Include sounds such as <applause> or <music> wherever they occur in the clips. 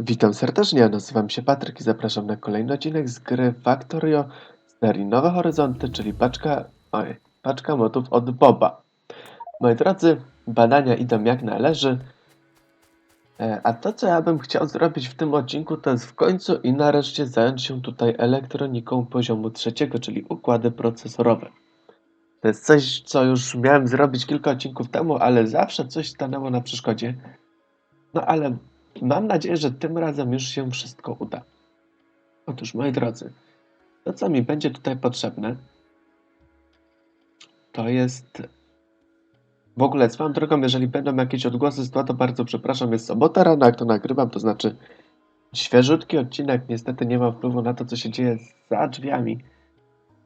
Witam serdecznie, nazywam się Patryk i zapraszam na kolejny odcinek z gry Factorio z serii Nowe Horyzonty, czyli paczka, oj, paczka modów od Boba. Moi drodzy, badania idą jak należy, e, a to co ja bym chciał zrobić w tym odcinku to jest w końcu i nareszcie zająć się tutaj elektroniką poziomu trzeciego, czyli układy procesorowe. To jest coś, co już miałem zrobić kilka odcinków temu, ale zawsze coś stanęło na przeszkodzie. No ale Mam nadzieję, że tym razem już się wszystko uda. Otóż, moi drodzy, to co mi będzie tutaj potrzebne, to jest. W ogóle swoją drogą, jeżeli będą jakieś odgłosy z tła, to bardzo przepraszam. Jest sobota rano, jak to nagrywam, to znaczy świeżutki odcinek. Niestety nie ma wpływu na to, co się dzieje za drzwiami.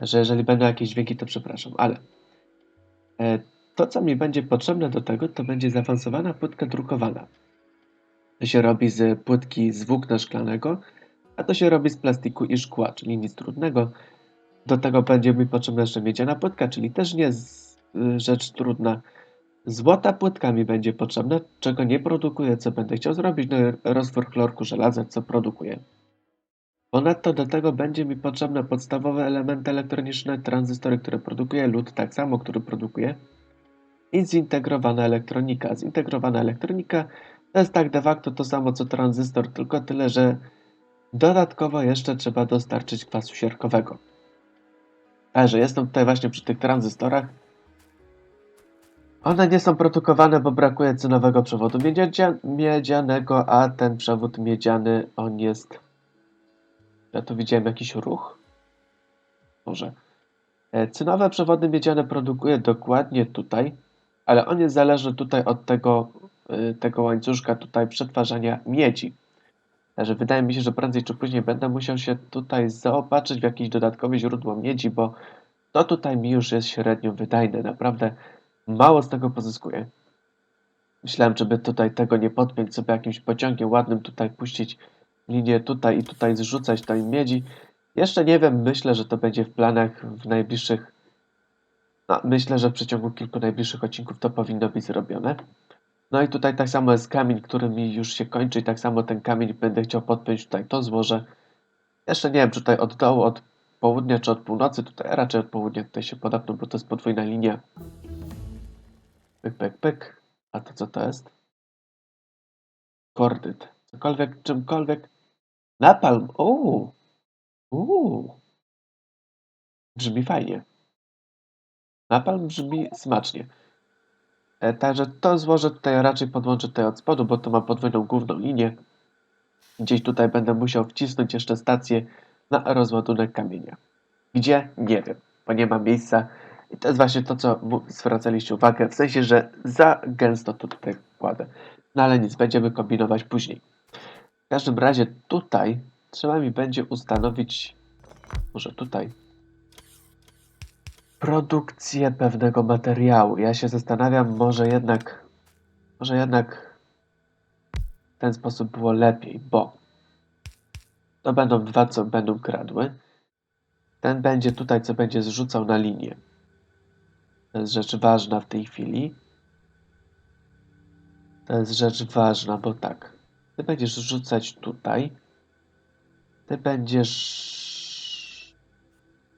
Że jeżeli będą jakieś dźwięki, to przepraszam, ale e, to, co mi będzie potrzebne do tego, to będzie zaawansowana płytka drukowana. To się robi z płytki z włókna szklanego, a to się robi z plastiku i szkła, czyli nic trudnego. Do tego będzie mi potrzebna jeszcze miedziana płytka, czyli też nie z, y, rzecz trudna. Złota płytka mi będzie potrzebna, czego nie produkuję, co będę chciał zrobić, no rozwór chlorku żelaza, co produkuję. Ponadto do tego będzie mi potrzebne podstawowe elementy elektroniczne, tranzystory, które produkuje, lód tak samo, który produkuje i zintegrowana elektronika. Zintegrowana elektronika to jest tak de facto to samo co tranzystor, tylko tyle, że dodatkowo jeszcze trzeba dostarczyć kwasu siarkowego. że jestem tutaj właśnie przy tych tranzystorach. One nie są produkowane, bo brakuje cynowego przewodu miedzia miedzianego, a ten przewód miedziany, on jest... Ja tu widziałem jakiś ruch? Może. E, cynowe przewody miedziane produkuje dokładnie tutaj, ale on jest zależny tutaj od tego tego łańcuszka tutaj przetwarzania miedzi. Także wydaje mi się, że prędzej czy później będę musiał się tutaj zaopatrzyć w jakieś dodatkowe źródło miedzi, bo to tutaj mi już jest średnio wydajne. Naprawdę mało z tego pozyskuję. Myślałem, żeby tutaj tego nie podpiąć sobie jakimś pociągiem ładnym, tutaj puścić linię tutaj i tutaj zrzucać tej miedzi. Jeszcze nie wiem, myślę, że to będzie w planach w najbliższych no, myślę, że w przeciągu kilku najbliższych odcinków to powinno być zrobione. No i tutaj tak samo jest kamień, który mi już się kończy i tak samo ten kamień będę chciał podpiąć tutaj to złoże. Jeszcze nie wiem, czy tutaj od dołu, od południa, czy od północy. Tutaj raczej od południa tutaj się podapną, bo to jest podwójna linia. Pyk, pyk, pyk. A to co to jest? Kordyt. Cokolwiek, czymkolwiek. Napalm. Uuu. Uuu. Brzmi fajnie. Napalm brzmi smacznie. E, także to złożę tutaj raczej podłączę tutaj od spodu, bo to ma podwójną główną linię. Gdzieś tutaj będę musiał wcisnąć jeszcze stację na rozładunek kamienia. Gdzie? Nie wiem, bo nie ma miejsca. I to jest właśnie to, co zwracaliście uwagę, w sensie, że za gęsto to tutaj kładę. No ale nic, będziemy kombinować później. W każdym razie tutaj trzeba mi będzie ustanowić, może tutaj, produkcję pewnego materiału. Ja się zastanawiam, może jednak, może jednak w ten sposób było lepiej, bo to będą dwa, co będą kradły. Ten będzie tutaj, co będzie zrzucał na linię. To jest rzecz ważna w tej chwili. To jest rzecz ważna, bo tak. Ty będziesz rzucać tutaj. Ty będziesz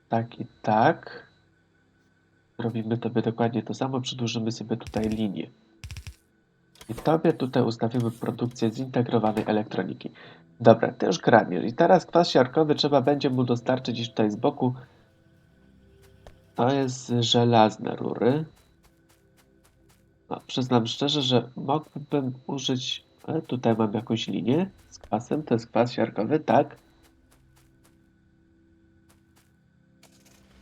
tak i tak. Robimy tobie dokładnie to samo, przedłużymy sobie tutaj linię. I tobie tutaj ustawimy produkcję zintegrowanej elektroniki. Dobra, już kradniesz. I teraz kwas siarkowy trzeba będzie mu dostarczyć już tutaj z boku. To jest żelazne rury. No, przyznam szczerze, że mógłbym użyć... Ale tutaj mam jakąś linię z kwasem. To jest kwas siarkowy, tak.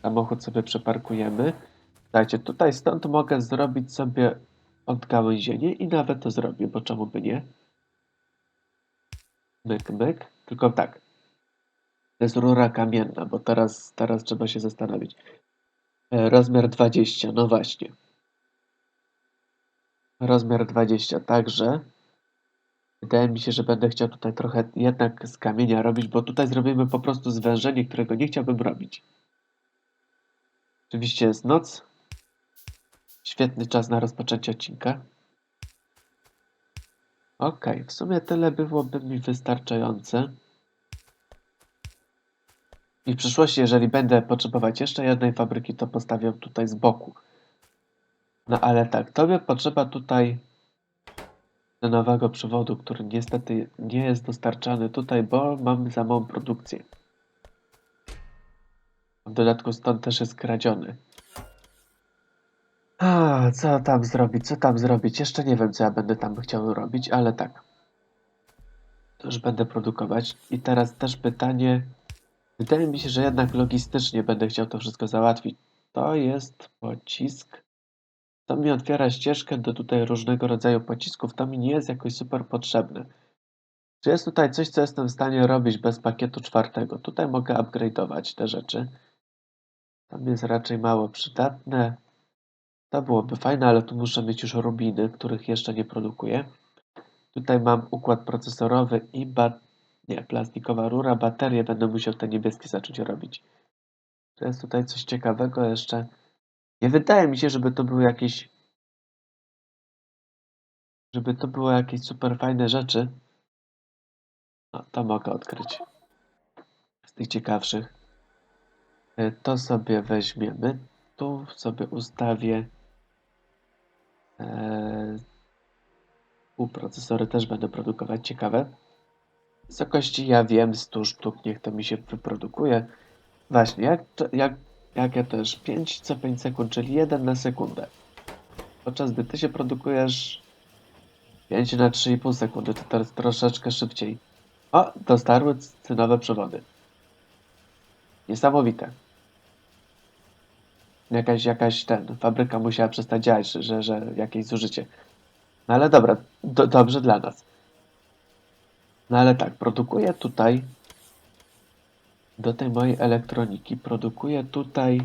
Samochód sobie przeparkujemy. Słuchajcie, tutaj stąd mogę zrobić sobie odgałęzienie i nawet to zrobię, bo czemu by nie? Myk, myk. Tylko tak. To jest rura kamienna, bo teraz, teraz trzeba się zastanowić. E, rozmiar 20, no właśnie. Rozmiar 20, także wydaje mi się, że będę chciał tutaj trochę jednak z kamienia robić, bo tutaj zrobimy po prostu zwężenie, którego nie chciałbym robić. Oczywiście jest noc, Świetny czas na rozpoczęcie odcinka. Okej, w sumie tyle byłoby mi wystarczające. I w przyszłości, jeżeli będę potrzebować jeszcze jednej fabryki, to postawię tutaj z boku. No ale tak, tobie potrzeba tutaj nowego przewodu, który niestety nie jest dostarczany tutaj, bo mamy za małą produkcję. W dodatku stąd też jest kradziony. A, co tam zrobić, co tam zrobić? Jeszcze nie wiem, co ja będę tam chciał robić, ale tak. To już będę produkować. I teraz też pytanie. Wydaje mi się, że jednak logistycznie będę chciał to wszystko załatwić. To jest pocisk. To mi otwiera ścieżkę do tutaj różnego rodzaju pocisków. To mi nie jest jakoś super potrzebne. Czy jest tutaj coś, co jestem w stanie robić bez pakietu czwartego? Tutaj mogę upgrade'ować te rzeczy. Tam jest raczej mało przydatne. To byłoby fajne, ale tu muszę mieć już rubiny, których jeszcze nie produkuję. Tutaj mam układ procesorowy i bat... Nie, plastikowa rura, baterie będę musiał te niebieskie zacząć robić. To jest tutaj coś ciekawego jeszcze. Nie wydaje mi się, żeby to były jakieś... Żeby to były jakieś super fajne rzeczy. No, to mogę odkryć. Z tych ciekawszych. Y, To sobie weźmiemy. Tu sobie ustawię. Eee, Półprocesory też będę produkować. Ciekawe. Wysokości ja wiem, 100 sztuk, niech to mi się wyprodukuje. Właśnie, jak, to, jak, jak ja też 5 co 5 sekund, czyli 1 na sekundę. Podczas gdy ty się produkujesz 5 na 3,5 sekundy, to teraz troszeczkę szybciej. O, dostarły cynowe przewody. Niesamowite. Jakaś, jakaś ten, fabryka musiała przestać działać, że, że, jakieś zużycie. No ale dobra, do, dobrze dla nas. No ale tak, produkuję tutaj do tej mojej elektroniki, produkuję tutaj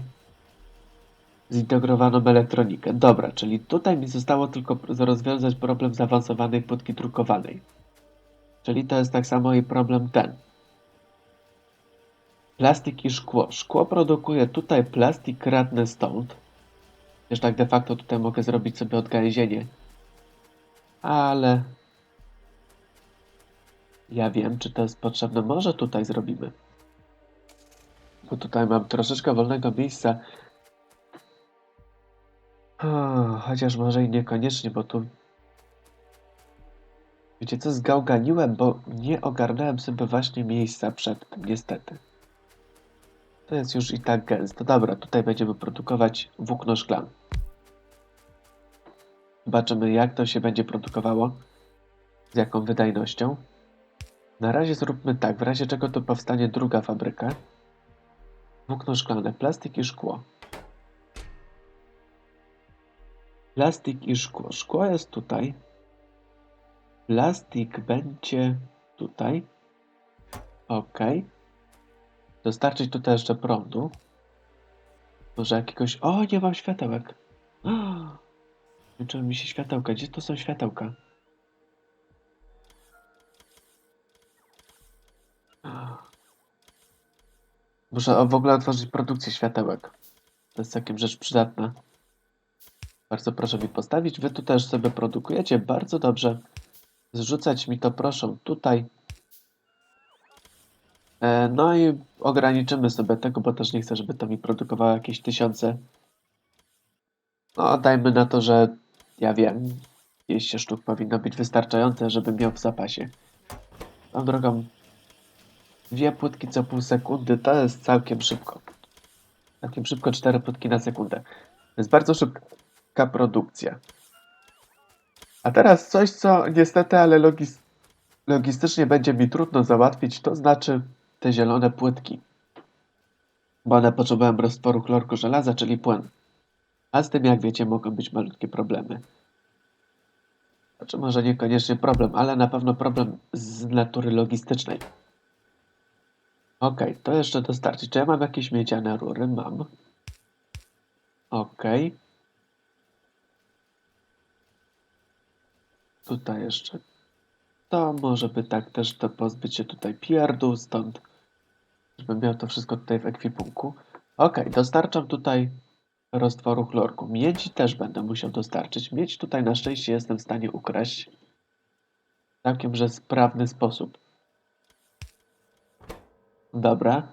zintegrowaną elektronikę. Dobra, czyli tutaj mi zostało tylko rozwiązać problem zaawansowanej płytki drukowanej. Czyli to jest tak samo i problem ten. Plastik i szkło. Szkło produkuje tutaj plastik kradnę stąd. Wiesz, tak de facto tutaj mogę zrobić sobie odgałęzienie. Ale... Ja wiem, czy to jest potrzebne. Może tutaj zrobimy. Bo tutaj mam troszeczkę wolnego miejsca. Chociaż może i niekoniecznie, bo tu... Wiecie co, zgałganiłem, bo nie ogarnąłem sobie właśnie miejsca przed tym, niestety. To jest już i tak gęsto. Dobra, tutaj będziemy produkować włókno szklane. Zobaczymy, jak to się będzie produkowało. Z jaką wydajnością. Na razie zróbmy tak, w razie czego tu powstanie druga fabryka. Włókno szklane, plastik i szkło. Plastik i szkło. Szkło jest tutaj. Plastik będzie tutaj. Ok. Dostarczyć tutaj jeszcze prądu. Może jakiegoś... O, nie mam światełek. <gasps> Kończyły mi się światełka. Gdzie to są światełka? <gasps> Muszę w ogóle otworzyć produkcję światełek. To jest całkiem rzecz przydatna. Bardzo proszę mi postawić. Wy tu też sobie produkujecie. Bardzo dobrze. Zrzucać mi to proszę tutaj. E, No i ograniczymy sobie tego, bo też nie chcę, żeby to mi produkowało jakieś tysiące. No, dajmy na to, że ja wiem, 200 sztuk powinno być wystarczające, żeby miał w zapasie. Tą drogą, dwie płytki co pół sekundy to jest całkiem szybko. Całkiem szybko, cztery płytki na sekundę. To jest bardzo szybka produkcja. A teraz coś, co niestety, ale logis logistycznie będzie mi trudno załatwić, to znaczy te zielone płytki. Bo one potrzebują roztworu chlorku żelaza, czyli płyn. A z tym, jak wiecie, mogą być malutkie problemy. Znaczy, może niekoniecznie problem, ale na pewno problem z natury logistycznej. Ok, to jeszcze dostarczyć. Czy ja mam jakieś miedziane rury? Mam. Ok. Tutaj jeszcze. To może by tak też to pozbyć się tutaj pierdół stąd. Żebym miał to wszystko tutaj w ekwipunku. Ok, dostarczam tutaj roztworu chlorku. Miedzi też będę musiał dostarczyć. Miedź tutaj na szczęście jestem w stanie ukraść. całkiem że sprawny sposób. Dobra.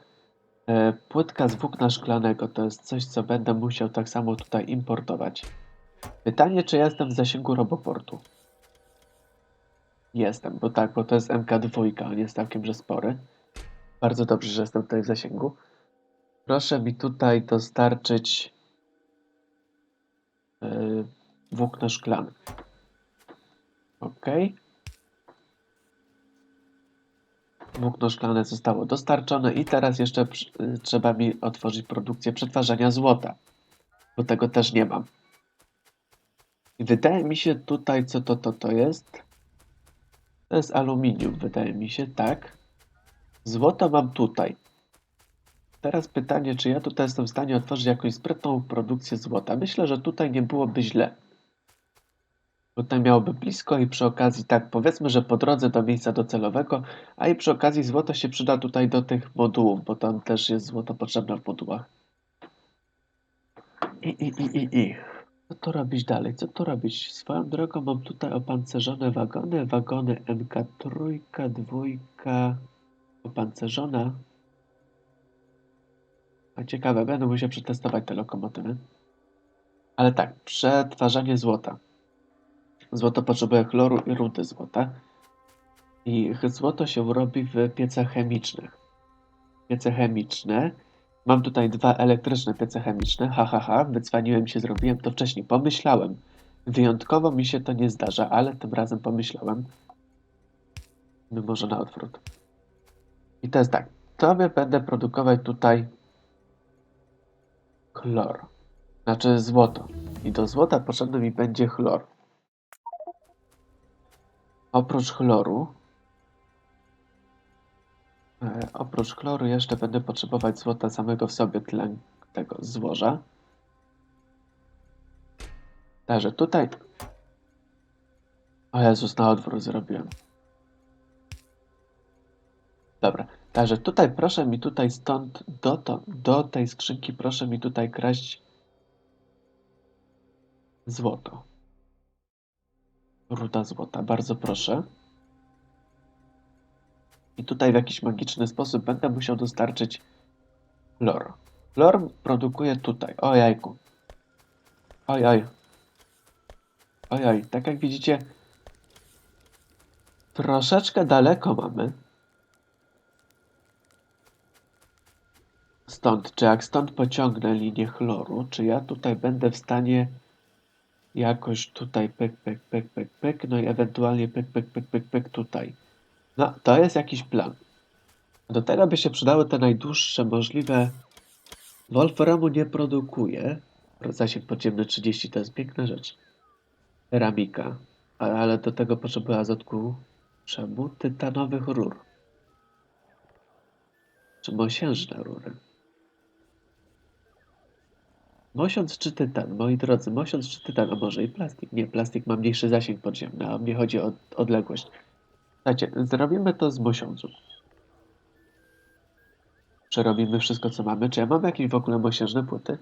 E, płytka z włókna szklanego to jest coś, co będę musiał tak samo tutaj importować. Pytanie, czy jestem w zasięgu roboportu? Jestem, bo tak, bo to jest MK2, on jest całkiem że spory. Bardzo dobrze, że jestem tutaj w zasięgu. Proszę mi tutaj dostarczyć yy, włókno szklane. Ok. Włókno szklane zostało dostarczone i teraz jeszcze przy- y, trzeba mi otworzyć produkcję przetwarzania złota, bo tego też nie mam. Wydaje mi się tutaj, co to, to, to jest. To jest aluminium, wydaje mi się, tak. Złoto mam tutaj. Teraz pytanie, czy ja tutaj jestem w stanie otworzyć jakąś sprytną produkcję złota. Myślę, że tutaj nie byłoby źle. Tutaj miałoby blisko i przy okazji tak, powiedzmy, że po drodze do miejsca docelowego, a i przy okazji złoto się przyda tutaj do tych modułów, bo tam też jest złoto potrzebne w modułach. I, i, i, i, i. Co to robić dalej? Co to robić? Swoją drogą mam tutaj opancerzone wagony, wagony MK3, dwójka, opancerzona. A ciekawe, będę musiał przetestować te lokomotywy. Ale tak, przetwarzanie złota. Złoto potrzebuje chloru i rudy złota. I złoto się robi w piecach chemicznych. Piece chemiczne. Mam tutaj dwa elektryczne piece chemiczne. Ha, ha, ha. Wycwaniłem się, zrobiłem to wcześniej. Pomyślałem. Wyjątkowo mi się to nie zdarza, ale tym razem pomyślałem. No może na odwrót. I to jest tak. Tobie będę produkować tutaj chlor. Znaczy złoto. I do złota potrzebny mi będzie chlor. Oprócz chloru. E, oprócz chloru jeszcze będę potrzebować złota samego w sobie tlen tego złoża. Także tutaj. O Jezus, na odwrót zrobiłem. Dobra. Także tutaj proszę mi tutaj stąd do, to, do tej skrzynki proszę mi tutaj kraść złoto. Ruda złota, bardzo proszę. I tutaj w jakiś magiczny sposób będę musiał dostarczyć chlor. Chlor produkuje tutaj. O jajku. Oj, oj. Oj, oj. Tak jak widzicie, troszeczkę daleko mamy. Stąd, czy jak stąd pociągnę linię chloru, czy ja tutaj będę w stanie jakoś tutaj pyk, pyk, pyk, pyk, pyk, no i ewentualnie pyk, pyk, pyk, pyk, pyk tutaj. No, to jest jakiś plan. Do tego by się przydały te najdłuższe możliwe. Wolframu nie produkuje. Zasięg podziemny 30 to jest piękna rzecz. Ceramika. Ale do tego potrzebuję azotku. Czemu? Tytanowych rur. Czy mosiężne rury? Mosiąc czy tytan? Moi drodzy, mosiąc czy tytan? A może i plastik? Nie, plastik ma mniejszy zasięg podziemny, a mnie chodzi o odległość. Słuchajcie, zrobimy to z mosiądzu. Przerobimy wszystko, co mamy. Czy ja mam jakieś w ogóle mosiężne płyty?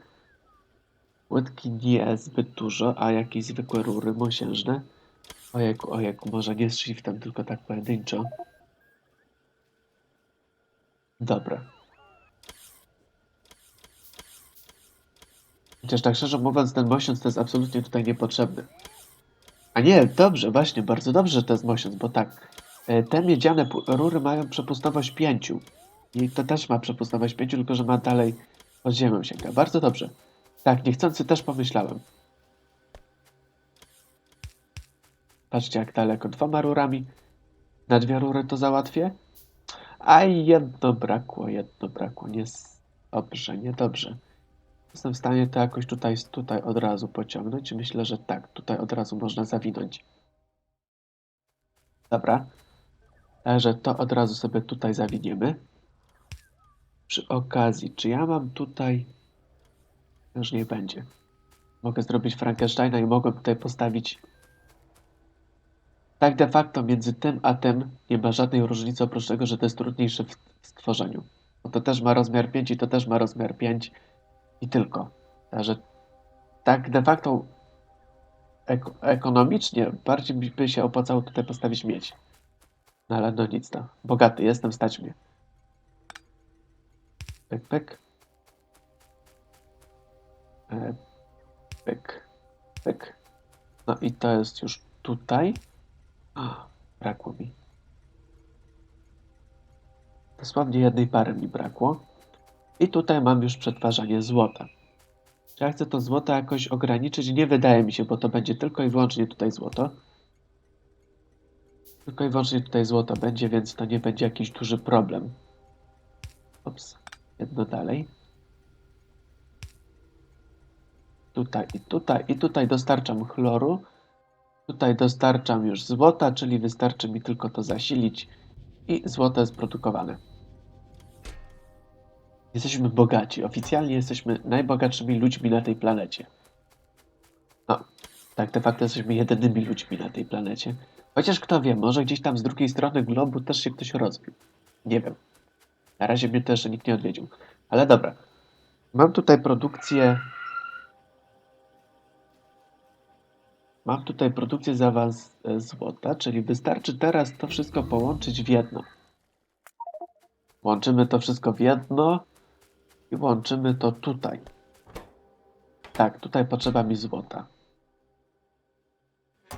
Płytki nie zbyt dużo, a jakieś zwykłe rury mosiężne? Ojejku, ojejku, może nie z shiftem, tylko tak pojedynczo. Dobra. Chociaż tak szczerze mówiąc, ten mosiąc to jest absolutnie tutaj niepotrzebny. A nie, dobrze, właśnie, bardzo dobrze, że to jest mosiąc, bo tak. e, Te miedziane rury mają przepustowość 5. I to też ma przepustowość 5, tylko że ma dalej pod ziemią sięga. Bardzo dobrze. Tak, niechcący też pomyślałem. Patrzcie jak daleko. Dwoma rurami. Na dwie rury to załatwię. A jedno brakło, jedno brakło. Nie dobrze, niedobrze. Jestem w stanie to jakoś tutaj, tutaj od razu pociągnąć. Myślę, że tak, tutaj od razu można zawinąć. Dobra. Także to od razu sobie tutaj zawiniemy. Przy okazji, czy ja mam tutaj... Już nie będzie. Mogę zrobić Frankensteina i mogę tutaj postawić... Tak de facto między tym a tym nie ma żadnej różnicy oprócz tego, że to jest trudniejsze w, stworzeniu. Bo to też ma rozmiar 5 i to też ma rozmiar 5 i tylko. Także tak de facto eko ekonomicznie bardziej by- się opłacało tutaj postawić miedź. No ale no nic no. Bogaty jestem, stać mnie. Pyk, pyk. E, pyk, pyk. No i to jest już tutaj. O, brakło mi. Dosłownie jednej pary mi brakło. I tutaj mam już przetwarzanie złota. Czy ja chcę to złoto jakoś ograniczyć? Nie wydaje mi się, bo to będzie tylko i wyłącznie tutaj złoto. Tylko i wyłącznie tutaj złoto będzie, więc to nie będzie jakiś duży problem. Ops, jedno dalej. Tutaj i tutaj i tutaj dostarczam chloru. Tutaj dostarczam już złota, czyli wystarczy mi tylko to zasilić i złoto jest produkowane. Jesteśmy bogaci. Oficjalnie jesteśmy najbogatszymi ludźmi na tej planecie. No, tak de facto jesteśmy jedynymi ludźmi na tej planecie. Chociaż kto wie, może gdzieś tam z drugiej strony globu też się ktoś rozbił. Nie wiem. Na razie mnie też nikt nie odwiedził. Ale dobra. Mam tutaj produkcję. Mam tutaj produkcję za was e, złota, czyli wystarczy teraz to wszystko połączyć w jedno. Łączymy to wszystko w jedno i łączymy to tutaj. Tak, tutaj potrzeba mi złota.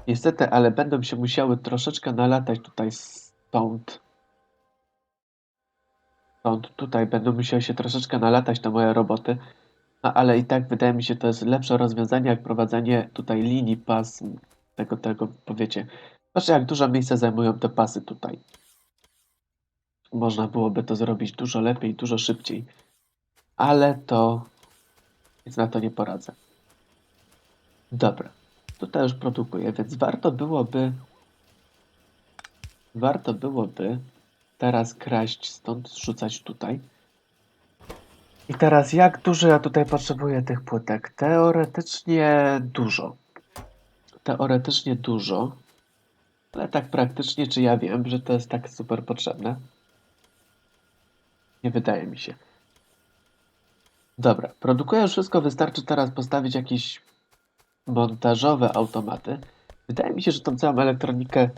Niestety, ale będą się musiały troszeczkę nalatać tutaj stąd. Stąd tutaj będą musiały się troszeczkę nalatać te moje roboty. No ale i tak wydaje mi się to jest lepsze rozwiązanie jak prowadzenie tutaj linii pasm. Tego, tego powiecie. Patrzcie jak dużo miejsca zajmują te pasy tutaj. Można byłoby to zrobić dużo lepiej, dużo szybciej. Ale to nic na to nie poradzę. Dobra. Tutaj już produkuję, więc warto byłoby warto byłoby teraz kraść stąd, zrzucać tutaj. I teraz jak dużo ja tutaj potrzebuję tych płytek? Teoretycznie dużo. Teoretycznie dużo. Ale tak praktycznie, czy ja wiem, że to jest tak super potrzebne? Nie wydaje mi się. Dobra, produkuję już wszystko, wystarczy teraz postawić jakieś montażowe automaty. Wydaje mi się, że tą całą elektronikę.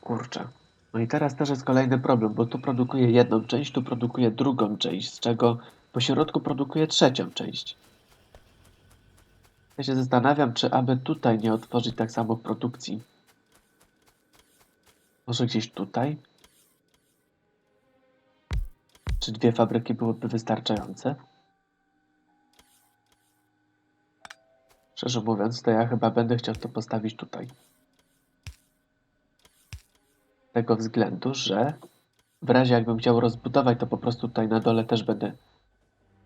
Kurczę. No i teraz też jest kolejny problem, bo tu produkuję jedną część, tu produkuję drugą część, z czego po środku produkuję trzecią część. Ja się zastanawiam, czy aby tutaj nie otworzyć tak samo produkcji. Może gdzieś tutaj? Czy dwie fabryki byłyby wystarczające? Szczerze mówiąc, to ja chyba będę chciał to postawić tutaj. Z tego względu, że w razie jakbym chciał rozbudować, to po prostu tutaj na dole też będę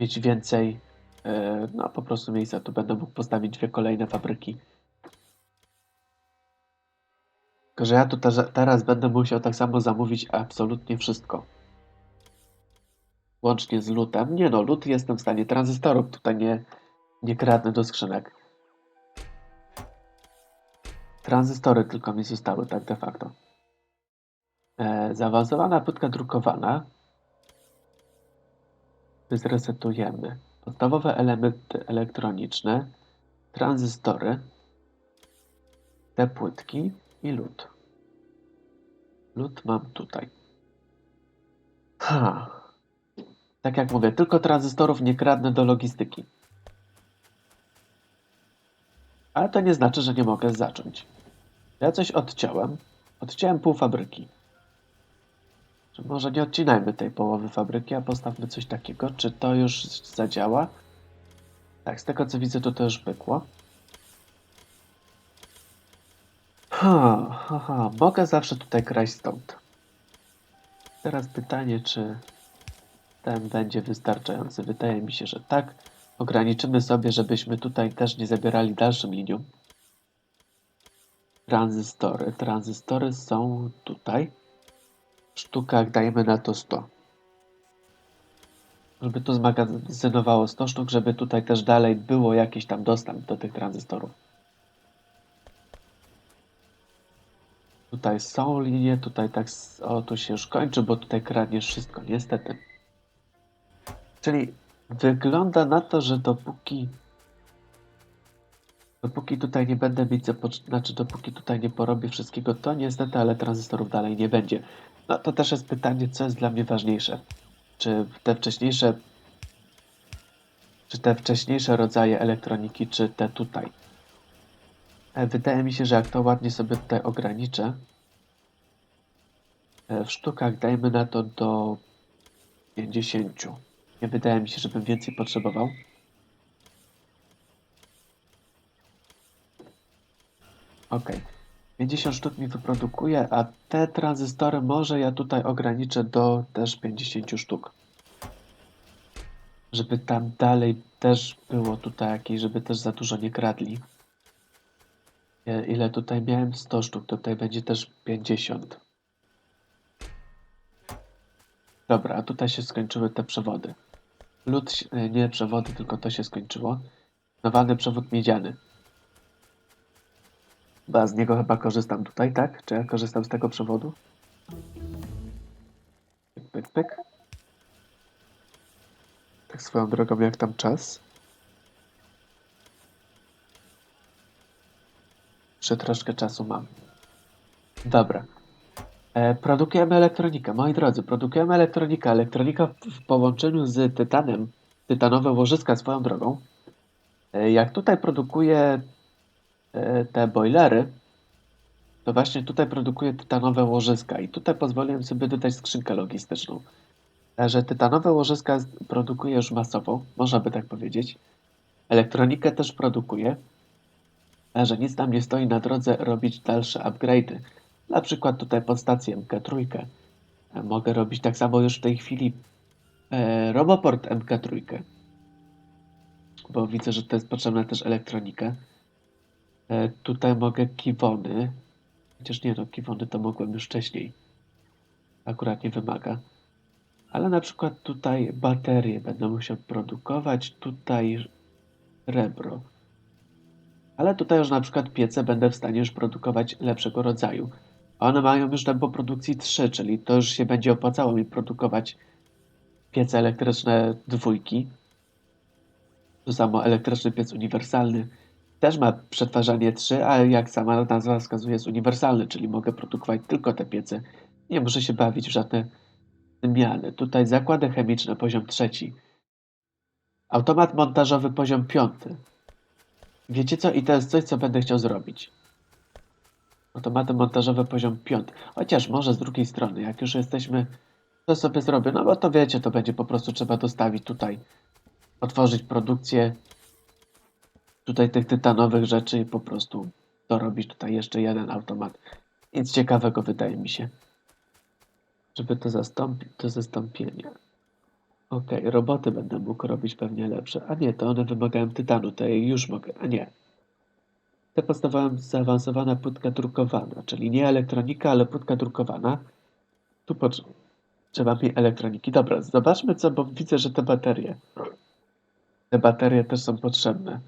mieć więcej, e, no po prostu miejsca. Tu będę mógł postawić dwie kolejne fabryki. Tylko, że ja tu te- teraz będę musiał tak samo zamówić absolutnie wszystko. Łącznie z lutem. Nie no, lut jestem w stanie. Tranzystorów tutaj nie, nie kradnę do skrzynek. Tranzystory tylko mi zostały, tak de facto. E, zaawansowana płytka drukowana. Zresetujemy. Podstawowe elementy elektroniczne, tranzystory, te płytki i lód. Lód mam tutaj. Ha. Tak jak mówię, tylko tranzystorów nie kradnę do logistyki. Ale to nie znaczy, że nie mogę zacząć. Ja coś odciąłem. Odciąłem pół fabryki. Czy może nie odcinajmy tej połowy fabryki, a postawmy coś takiego? Czy to już zadziała? Tak, z tego co widzę, to to już pykło. Ha, ha, ha. Mogę zawsze tutaj kraść stąd. Teraz pytanie, czy ten będzie wystarczający. Wydaje mi się, że tak. Ograniczymy sobie, żebyśmy tutaj też nie zabierali dalszym linią. Tranzystory. Tranzystory są tutaj. W sztukach dajemy na to 100. Żeby tu zmagazynowało 100 sztuk, żeby tutaj też dalej było jakiś tam dostęp do tych tranzystorów. Tutaj są linie, tutaj tak, o tu się już kończy, bo tutaj kradniesz wszystko, niestety. Czyli wygląda na to, że dopóki Dopóki tutaj nie będę mieć, znaczy dopóki tutaj nie porobię wszystkiego, to niestety, ale tranzystorów dalej nie będzie. No to też jest pytanie, co jest dla mnie ważniejsze. Czy te wcześniejsze, czy te wcześniejsze rodzaje elektroniki, czy te tutaj. E, Wydaje mi się, że jak to ładnie sobie tutaj ograniczę, e, w sztukach dajmy na to do 50. Nie wydaje mi się, żebym więcej potrzebował. Ok. 50 sztuk mi wyprodukuje, a te tranzystory może ja tutaj ograniczę do też 50 sztuk. Żeby tam dalej też było tutaj jakieś, żeby też za dużo nie kradli. Ile tutaj miałem? 100 sztuk, tutaj będzie też 50. Dobra, a tutaj się skończyły te przewody. Lód, e, nie przewody, tylko to się skończyło. Nowany przewód miedziany. Ba, z niego chyba korzystam tutaj, tak? Czy ja korzystam z tego przewodu? Pyk, pyk, pyk. Tak swoją drogą, jak tam czas? Jeszcze troszkę czasu mam. Dobra. E, produkujemy elektronikę. Moi drodzy, produkujemy elektronikę. Elektronika w, połączeniu z tytanem, tytanowe łożyska swoją drogą. E, jak tutaj produkuje e, te boilery, to właśnie tutaj produkuje tytanowe łożyska i tutaj pozwoliłem sobie dodać skrzynkę logistyczną. Że tytanowe łożyska produkuje już masowo, można by tak powiedzieć. Elektronikę też produkuje, że nic nam nie stoi na drodze robić dalsze upgrade'y. Na przykład tutaj pod stację MK3. E, Mogę robić tak samo już w tej chwili e, Roboport MK3. Bo widzę, że to jest potrzebna też elektronika. E, tutaj mogę kiwony. Chociaż nie no, kiwony to mogłem już wcześniej. Akurat nie wymaga. Ale na przykład tutaj baterie będę musiał produkować. Tutaj rebro. Ale tutaj już na przykład piece będę w stanie już produkować lepszego rodzaju. One mają już tempo produkcji 3, czyli to już się będzie opłacało mi produkować piece elektryczne dwójki. To samo elektryczny piec uniwersalny też ma przetwarzanie 3, a jak sama nazwa wskazuje jest uniwersalny, czyli mogę produkować tylko te piece. Nie muszę się bawić w żadne zmiany. Tutaj zakłady chemiczne poziom trzeci. Automat montażowy poziom piąty. Wiecie co? I to jest coś, co będę chciał zrobić. Automaty montażowe poziom piąty. Chociaż może z drugiej strony, jak już jesteśmy, to sobie zrobię. No bo to wiecie, to będzie po prostu trzeba dostawić tutaj, otworzyć produkcję tutaj tych tytanowych rzeczy i po prostu dorobić tutaj jeszcze jeden automat. Nic ciekawego wydaje mi się. Żeby to zastąpić, to zastąpienie. Okej, roboty będę mógł robić pewnie lepsze. A nie, to one wymagają tytanu, to ja już mogę. A nie. Te podstawową zaawansowana płytka drukowana, czyli nie elektronika, ale płytka drukowana. Tu potrze- trzeba mi elektroniki. Dobra, zobaczmy co, bo widzę, że te baterie. Te baterie też są potrzebne.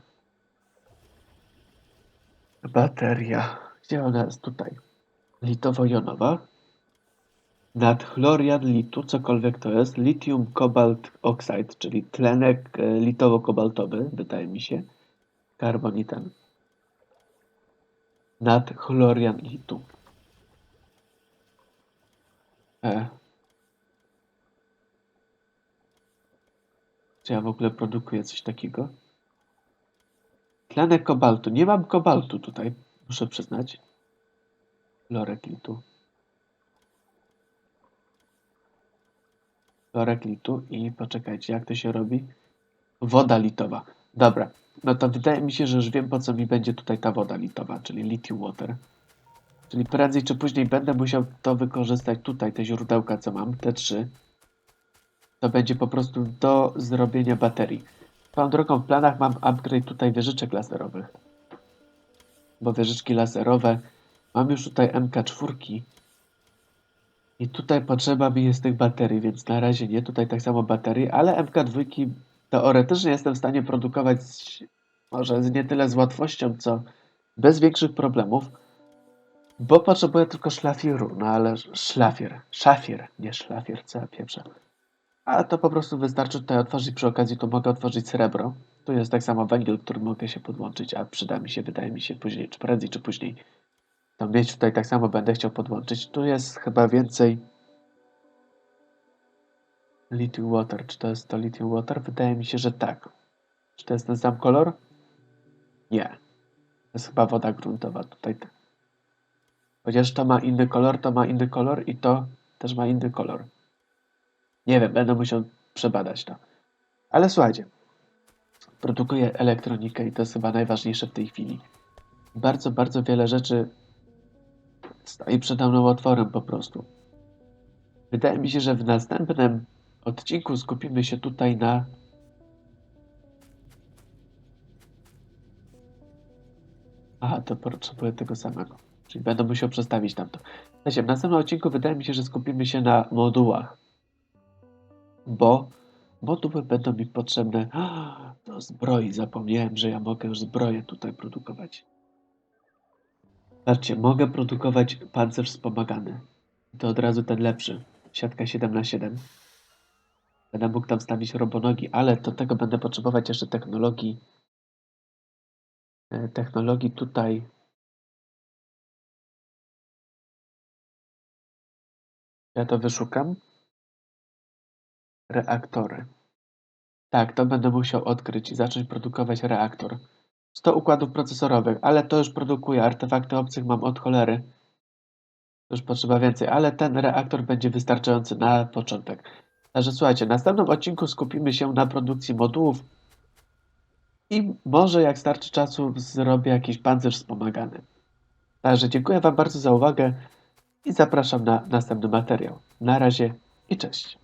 Bateria. Gdzie ona jest? Tutaj. Litowo-jonowa. Nadchlorian litu, cokolwiek to jest. Lithium cobalt oxide, czyli tlenek e, litowo-kobaltowy, wydaje mi się. Karbon i ten. Nadchlorian litu. E. Czy ja w ogóle produkuję coś takiego? Tlenek kobaltu. Nie mam kobaltu tutaj, muszę przyznać. Lorek litu. Lorek litu i poczekajcie, jak to się robi? Woda litowa. Dobra, no to wydaje mi się, że już wiem po co mi będzie tutaj ta woda litowa, czyli lithium water. Czyli prędzej czy później będę musiał to wykorzystać tutaj, te źródełka co mam, te trzy. To będzie po prostu do zrobienia baterii. Swoją drogą w planach mam upgrade tutaj wieżyczek laserowych. Bo wieżyczki laserowe mam już tutaj MK4. I tutaj potrzeba mi jest tych baterii, więc na razie nie. Tutaj tak samo baterii, ale MK2 teoretycznie jestem w stanie produkować może nie tyle z łatwością, co bez większych problemów. Bo potrzebuję tylko szlafiru, no ale szlafier, szafier, nie szlafier, co ja pieprzę. A to po prostu wystarczy tutaj otworzyć, przy okazji tu mogę otworzyć srebro. Tu jest tak samo węgiel, który mogę się podłączyć, a przyda mi się, wydaje mi się, później, czy prędzej, czy później. To mieć tutaj tak samo będę chciał podłączyć. Tu jest chyba więcej lithium water. Czy to jest to lithium water? Wydaje mi się, że tak. Czy to jest ten sam kolor? Nie. To jest chyba woda gruntowa tutaj. Chociaż to ma inny kolor, to ma inny kolor i to też ma inny kolor. Nie wiem, będę musiał przebadać to. Ale słuchajcie, produkuję elektronikę i to jest chyba najważniejsze w tej chwili. Bardzo, bardzo wiele rzeczy stoi przede mną otworem po prostu. Wydaje mi się, że w następnym odcinku skupimy się tutaj na Aha, to potrzebuję tego samego. Czyli będę musiał przestawić tamto. Słuchajcie, w następnym odcinku wydaje mi się, że skupimy się na modułach. Bo moduły będą mi potrzebne do zbroi. Zapomniałem, że ja mogę już zbroję tutaj produkować. Zobaczcie, mogę produkować pancerz wspomagany. To od razu ten lepszy. Siatka 7 na 7 Będę mógł tam stawić robonogi, ale do tego będę potrzebować jeszcze technologii. e, Technologii tutaj. Ja to wyszukam. Reaktory. Tak, to będę musiał odkryć i zacząć produkować reaktor. 100 układów procesorowych, ale to już produkuję. Artefakty obcych mam od cholery. Już potrzeba więcej, ale ten reaktor będzie wystarczający na początek. Także słuchajcie, w następnym odcinku skupimy się na produkcji modułów i może jak starczy czasu zrobię jakiś pancerz wspomagany. Także dziękuję Wam bardzo za uwagę i zapraszam na następny materiał. Na razie i cześć.